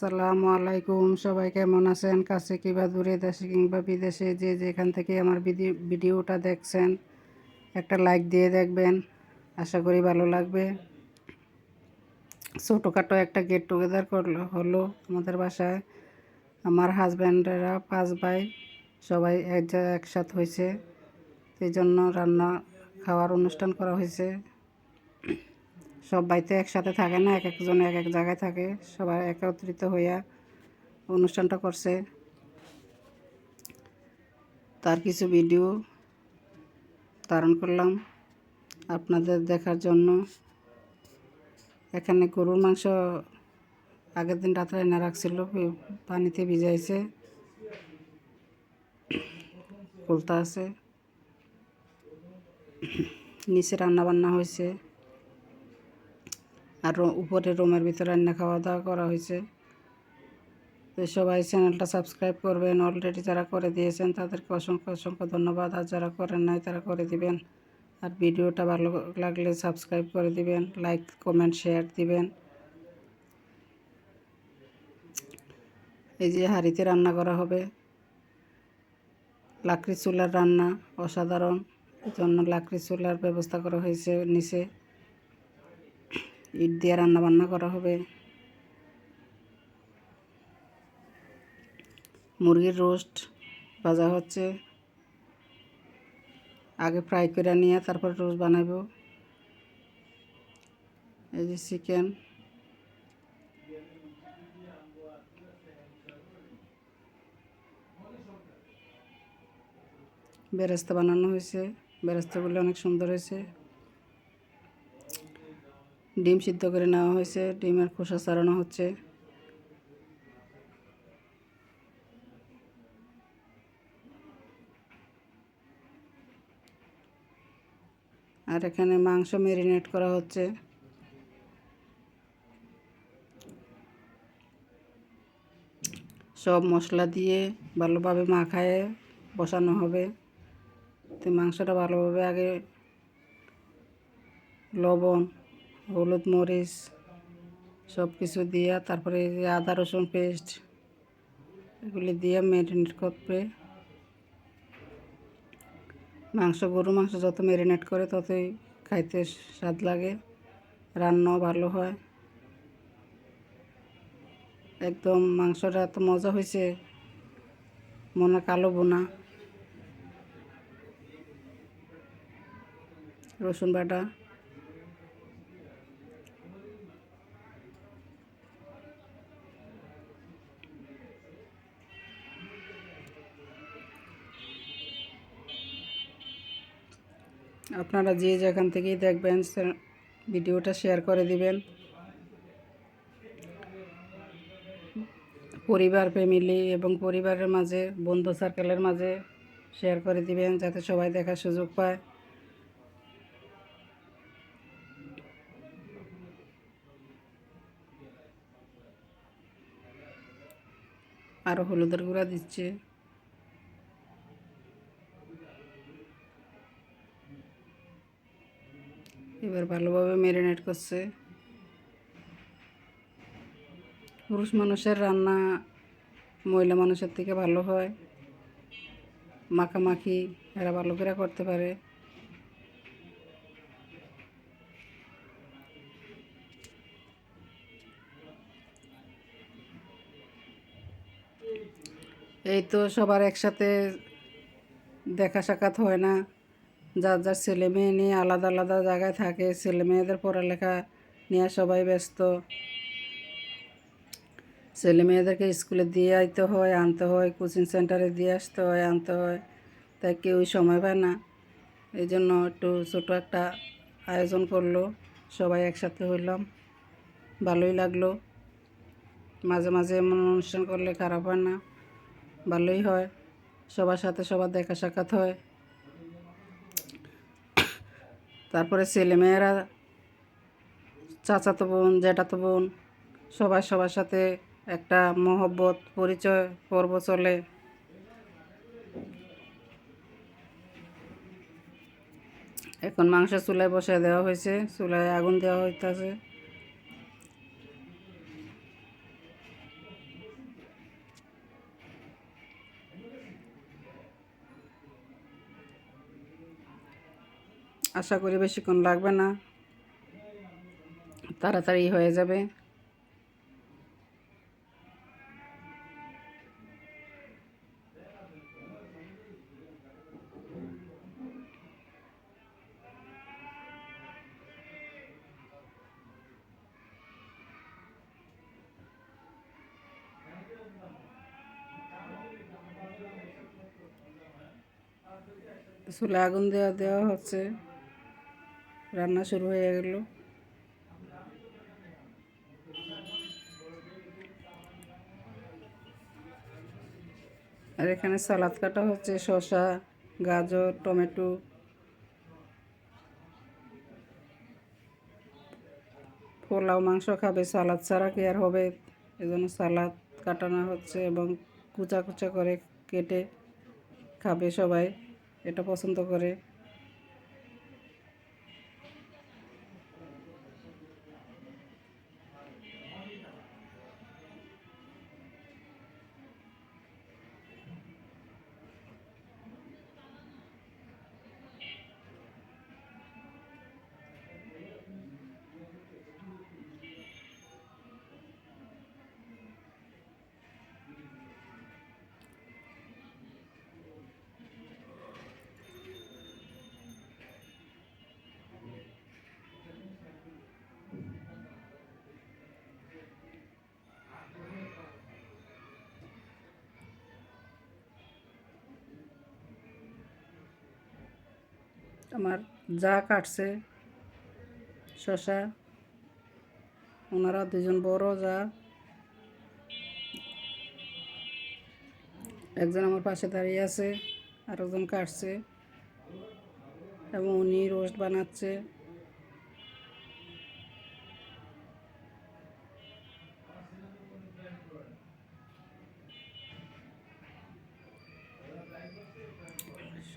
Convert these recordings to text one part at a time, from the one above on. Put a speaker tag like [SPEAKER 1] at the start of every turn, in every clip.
[SPEAKER 1] আসসালামু আলাইকুম। সবাই কেমন আছেন? কাছে কিংবা দূরে দেশে কিংবা বিদেশে যে যেখান থেকে আমার ভিডিও ভিডিওটা দেখছেন, একটা লাইক দিয়ে দেখবেন। আশা করি ভালো লাগবে। ছোটোখাটো একটা গেট টুগেদার করল, হলো আমাদের বাসায়। আমার হাজব্যান্ডেরা পাঁচ ভাই, সবাই এক একসাথ হয়েছে। সেই জন্য রান্না খাওয়ার অনুষ্ঠান করা হয়েছে। সব বাড়িতে একসাথে থাকে না, এক একজন এক এক জায়গায় থাকে। সবাই একত্রিত হইয়া অনুষ্ঠানটা করছে। তার কিছু ভিডিও ধারণ করলাম আপনাদের দেখার জন্য। এখানে গরুর মাংস আগের দিন রাত্রে এনে রাখছিল পানিতে ভিজাইছে। খুলতা আছে। নিচে রান্না বান্না হয়েছে। আর উপরে রুমের ভিতরে রান্না খাওয়া দাওয়া করা হয়েছে। তো সবাই চ্যানেলটা সাবস্ক্রাইব করবেন। অলরেডি যারা করে দিয়েছেন, তাদেরকে অসংখ্য অসংখ্য ধন্যবাদ। আর যারা করেন নাই, তারা করে দিবেন। আর ভিডিওটা ভালো লাগলে সাবস্ক্রাইব করে দিবেন, লাইক, কমেন্ট, শেয়ার দিবেন। এই যে হাঁড়িতে রান্না করা হবে। লাকড়ি চুলার রান্না অসাধারণ। জন্য লাকড়ি চুলার ব্যবস্থা করা হয়েছে নিচে। ইট দিয়ে রান্না বান্না করা হবে। মুরগির রোস্ট ভাজা হচ্ছে। আগে ফ্রাই করে নিয়ে তারপর রোস্ট বানাবো। এই যে চিকেন। বেরেস্তা বানানো হয়েছে। বেরেস্তাগুলো অনেক সুন্দর হয়েছে। ডিম সিদ্ধ করে নেওয়া হয়েছে, ডিমের খোসা ছাড়ানো হচ্ছে। আর এখানে মাংস ম্যারিনেট করা হচ্ছে। সব মশলা দিয়ে ভালোভাবে মাখায়ে বসানো হবে। তো মাংসটা ভালোভাবে আগে লবণ হলুদ মরিচ সব কিছু দিয়া, তারপরে আদা রসুন পেস্ট, এগুলি দিয়ে ম্যারিনেট করবে। মাংস গরু মাংস যত ম্যারিনেট করে ততই খাইতে স্বাদ লাগে, রান্নাও ভালো হয়। একদম মাংসটা এত মজা হয়েছে মনে কালো বোনা রসুন বাটা। আপনারা যে যেখান থেকেই দেখবেন ভিডিওটা শেয়ার করে দিবেন। পরিবার, ফ্যামিলি এবং পরিবারের মাঝে, বন্ধু সার্কেলের মাঝে শেয়ার করে দিবেন, যাতে সবাই দেখার সুযোগ পায়। আরও হলুদের গুঁড়া দিচ্ছে। এবার ভালোভাবে ম্যারিনেট করছে। পুরুষ মানুষের রান্না মহিলা মানুষের থেকে ভালো হয়। মাখামাখি এরা ভালো করে করতে পারে। এই তো সবার একসাথে দেখা সাক্ষাৎ হয় না। যার যার ছেলে মেয়ে নিয়ে আলাদা আলাদা জায়গায় থাকে, ছেলে মেয়েদের পড়ালেখা নিয়ে সবাই ব্যস্ত। ছেলে মেয়েদেরকে স্কুলে দিয়ে আইতে হয়, আনতে হয়, কোচিং সেন্টারে দিয়ে আসতে হয়, আনতে হয়, তাই কেউই সময় পায় না। এই জন্য একটু ছোটো একটা আয়োজন করল, সবাই একসাথে হইলাম। ভালোই লাগল। মাঝে মাঝে এমন অনুষ্ঠান করলে খারাপ হয় না। ভালোই হয়। সবার সাথে সবার দেখা সাক্ষাৎ হয়। তারপরে ছেলেমেয়েরা চাচাতো বোন, জ্যাঠাতো বোন, সবাই সবার সাথে একটা মহব্বত, পরিচয় পর্ব চলে। এখন মাংস চুলায় বসে দেওয়া হয়েছে, চুলায় আগুন দেওয়া হইতেছে। আশা করি বেশিক্ষণ লাগবে না। তাড়াতাড়ি হয়ে যাবে। চুলে আগুন দেওয়া দেওয়া হচ্ছে। রান্না শুরু হয়ে গেল। আর এখানে সালাদ কাটা হচ্ছে, শসা, গাজর, টমেটো। পোলাও, মাংস খাবে, সালাদ ছাড়া কি আর হবে? এজন্য সালাদ কাটানো হচ্ছে এবং কুচা কুচা করে কেটে খাবে সবাই, এটা পছন্দ করে। আমার যা কাটছে শশা ওনারা দুজন বড় যা। একজন আমার পাশে দাঁড়িয়ে আছে, আরেকজন কাটছে, এবং উনি রোস্ট বানাচ্ছে।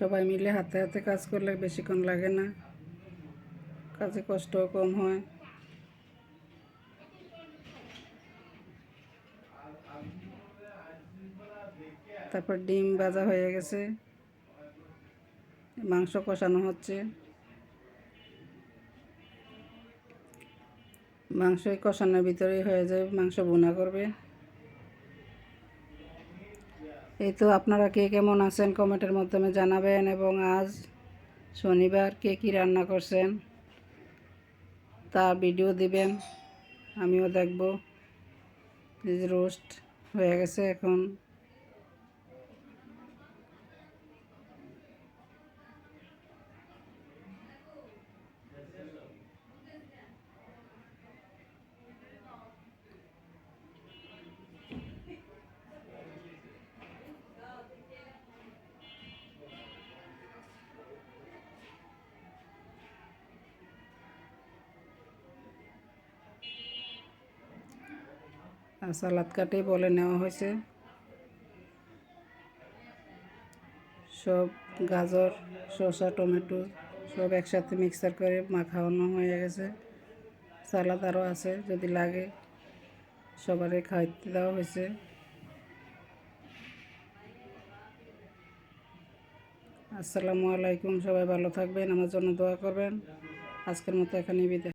[SPEAKER 1] সবাই মিলে হাতে হাতে কাজ করলে বেশিক্ষণ লাগে না। কাজে কষ্টও কম হয়। তারপর ডিম ভাজা হয়ে গেছে। মাংস কষানো হচ্ছে। মাংস এই কষানোর ভিতরেই হয়ে যায়, মাংস বোনা করবে। এই তো আপনারা কে কেমন আছেন কমেন্টের মাধ্যমে জানাবেন এবং আজ শনিবার কে কী রান্না করছেন তা ভিডিও দিবেন, আমিও দেখব। রোস্ট হয়ে গেছে এখন। আর সালাদ কাটেই বলে নেওয়া হয়েছে। সব গাজর, শসা, টমেটো সব একসাথে মিক্সার করে মাখানো হয়ে গেছে। সালাদ আরও আছে, যদি লাগে সবারই খাইতে দেওয়া হয়েছে। আসসালামু আলাইকুম, সবাই ভালো থাকবেন, আমার জন্য দোয়া করবেন। আজকের মতো এখানে বিদায়।